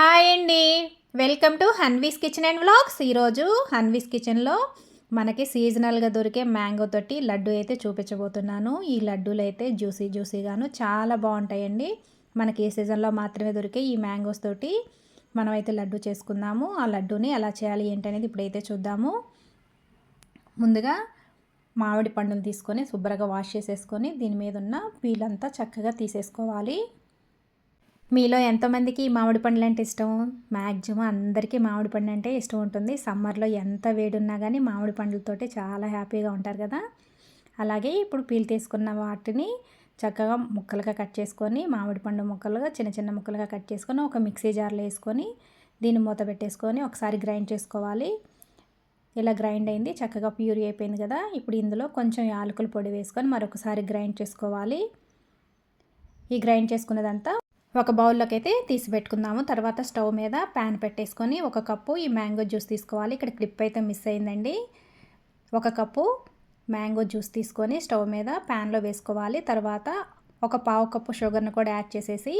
Hi అండి. Welcome to Hanvi's kitchen and vlogs ఈరోజు హన్వీస్ కిచెన్లో మనకి సీజనల్గా దొరికే మ్యాంగో తోటి లడ్డు అయితే చూపించబోతున్నాను. ఈ లడ్డూలు అయితే జ్యూసీ జ్యూసీగాను చాలా బాగుంటాయండి. మనకి ఏ సీజన్లో మాత్రమే దొరికే ఈ మ్యాంగోస్ తోటి మనమైతే లడ్డు చేసుకుందాము. ఆ లడ్డూని ఎలా చేయాలి ఏంటనేది ఇప్పుడైతే చూద్దాము. ముందుగా మామిడి పండును తీసుకొని శుభ్రంగా వాష్ చేసేసుకొని దీని మీద ఉన్న పీలంతా చక్కగా తీసేసుకోవాలి. మీలో ఎంతమందికి మామిడి పండ్లు అంటే ఇష్టం? మ్యాక్సిమం అందరికీ మామిడి పండు అంటే ఇష్టం ఉంటుంది. సమ్మర్లో ఎంత వేడున్నా కానీ మామిడి పండ్లతోటే చాలా హ్యాపీగా ఉంటారు కదా. అలాగే ఇప్పుడు పీల్ తీసుకున్న వాటిని చక్కగా ముక్కలుగా కట్ చేసుకొని మామిడి పండు ముక్కలుగా చిన్న చిన్న ముక్కలుగా కట్ చేసుకొని ఒక మిక్సీ జార్లో వేసుకొని దీన్ని మూత పెట్టేసుకొని ఒకసారి గ్రైండ్ చేసుకోవాలి. ఇలా గ్రైండ్ అయింది. చక్కగా ప్యూరీ అయిపోయింది కదా. ఇప్పుడు ఇందులో కొంచెం యాలకుల పొడి వేసుకొని మరొకసారి గ్రైండ్ చేసుకోవాలి. ఈ గ్రైండ్ చేసుకున్నదంతా ఒక బౌల్లోకి అయితే తీసి పెట్టుకుందాము తర్వాత స్టవ్ మీద ప్యాన్ పెట్టేసుకొని ఒక కప్పు ఈ మ్యాంగో జ్యూస్ తీసుకోవాలి. ఇక్కడ క్లిప్ అయితే మిస్ అయిందండి. ఒక కప్పు మ్యాంగో జ్యూస్ తీసుకొని స్టవ్ మీద ప్యాన్లో వేసుకోవాలి. తర్వాత ఒక పావు కప్పు షుగర్ని కూడా యాడ్ చేసేసి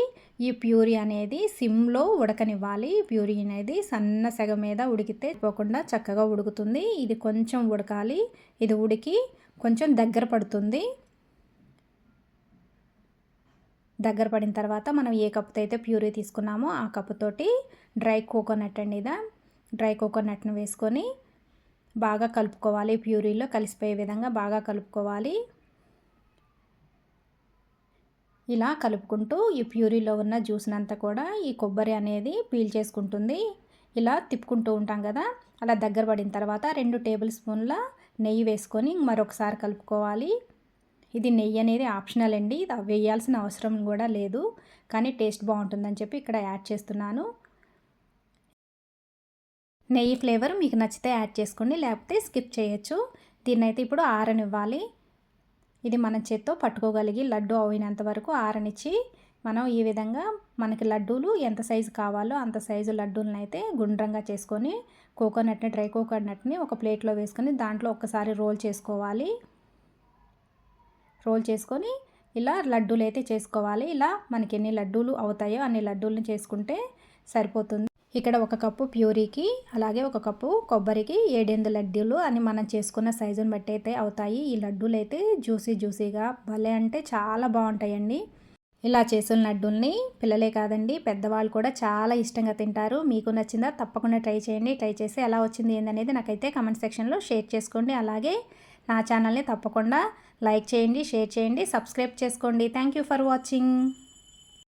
ఈ ప్యూరీ అనేది సిమ్లో ఉడకనివ్వాలి. ప్యూరీ అనేది సన్న సెగ మీద ఉడికితే పోకుండా చక్కగా ఉడుకుతుంది. ఇది కొంచెం ఉడకాలి. ఇది ఉడికి కొంచెం దగ్గర పడుతుంది. దగ్గర పడిన తర్వాత మనం ఏ కప్పుతో అయితే ప్యూరీ తీసుకున్నామో ఆ కప్పుతోటి డ్రై కోకోనట్ అండి ఇదా. డ్రై కోకోనట్ను వేసుకొని బాగా కలుపుకోవాలి. ప్యూరీలో కలిసిపోయే విధంగా బాగా కలుపుకోవాలి. ఇలా కలుపుకుంటూ ఈ ప్యూరీలో ఉన్న జ్యూస్నంతా కూడా ఈ కొబ్బరి అనేది పీల్ చేసుకుంటుంది. ఇలా తిప్పుకుంటూ ఉంటాం కదా అలా దగ్గర పడిన తర్వాత రెండు టేబుల్ స్పూన్ల నెయ్యి వేసుకొని మరొకసారి కలుపుకోవాలి. ఇది నెయ్యి అనేది ఆప్షనల్ అండి. ఇది వేయాల్సిన అవసరం కూడా లేదు. కానీ టేస్ట్ బాగుంటుందని చెప్పి ఇక్కడ యాడ్ చేస్తున్నాను. నెయ్యి ఫ్లేవర్ మీకు నచ్చితే యాడ్ చేసుకోండి. లేకపోతే స్కిప్ చేయొచ్చు. దీన్నైతే ఇప్పుడు ఆరనివ్వాలి. ఇది మన చేత్తో పట్టుకోగలిగి లడ్డు అయినంత వరకు ఆరనిచ్చి మనం ఈ విధంగా మనకి లడ్డూలు ఎంత సైజు కావాలో అంత సైజు లడ్డూలను అయితే గుండ్రంగా చేసుకొని కోకోనట్ని డ్రై కోకోనట్ని ఒక ప్లేట్లో వేసుకొని దాంట్లో ఒక్కసారి రోల్ చేసుకోవాలి. రోల్ చేసుకొని ఇలా లడ్డూలు అయితే చేసుకోవాలి. ఇలా మనకి ఎన్ని లడ్డూలు అవుతాయో అన్ని లడ్డూలను చేసుకుంటే సరిపోతుంది. ఇక్కడ ఒక కప్పు ప్యూరీకి అలాగే ఒక కప్పు కొబ్బరికి ఏడెనిమిది లడ్డూలు అని మనం చేసుకున్న సైజుని బట్టి అయితే అవుతాయి. ఈ లడ్డూలు అయితే జ్యూసీ జ్యూసీగా భలే అంటే చాలా బాగుంటాయండి. ఇలా చేసిన లడ్డూల్ని పిల్లలే కాదండి పెద్దవాళ్ళు కూడా చాలా ఇష్టంగా తింటారు. మీకు నచ్చిందా తప్పకుండా ట్రై చేయండి. ట్రై చేసి ఎలా వచ్చింది ఏందనేది నాకైతే కమెంట్ సెక్షన్లో షేర్ చేసుకోండి. అలాగే నా ఛానల్ని తప్పకుండా లైక్ చేయండి షేర్ చేయండి సబ్స్క్రైబ్ చేసుకోండి. Thank you for watching